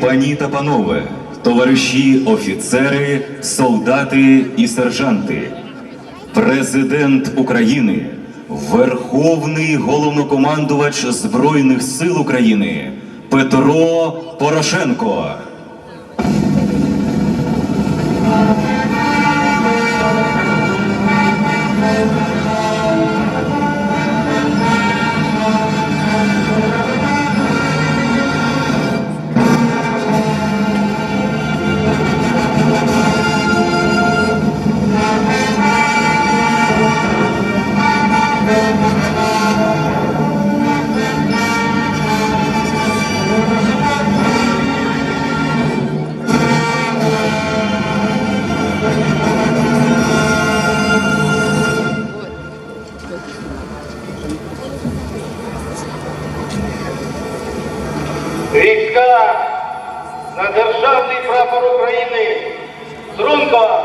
Пані та панове, товариші офіцери, солдати і сержанти, президент України, Верховний головнокомандувач Збройних сил України Петро Порошенко. Війська на державний прапор України. Струнко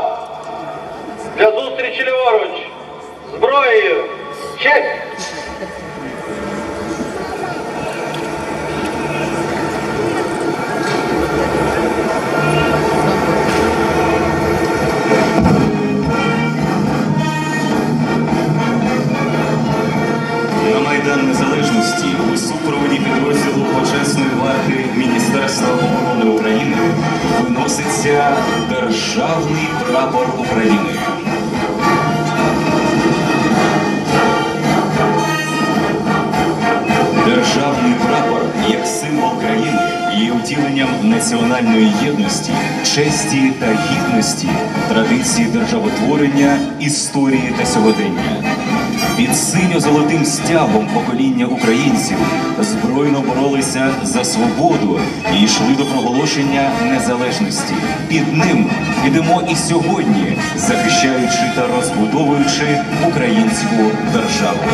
для зустрічі ліворуч. Зброєю. Честь! Майдан Незалежності у супроводі підрозділу почесної варти Міністерства оборони України виноситься державний прапор України. Державний прапор як символ країни є втіленням національної єдності, честі та гідності, традиції державотворення, історії та сьогодення. Під синьо-золотим стягом покоління українців збройно боролися за свободу і йшли до проголошення незалежності. Під ним ідемо і сьогодні, захищаючи та розбудовуючи українську державу.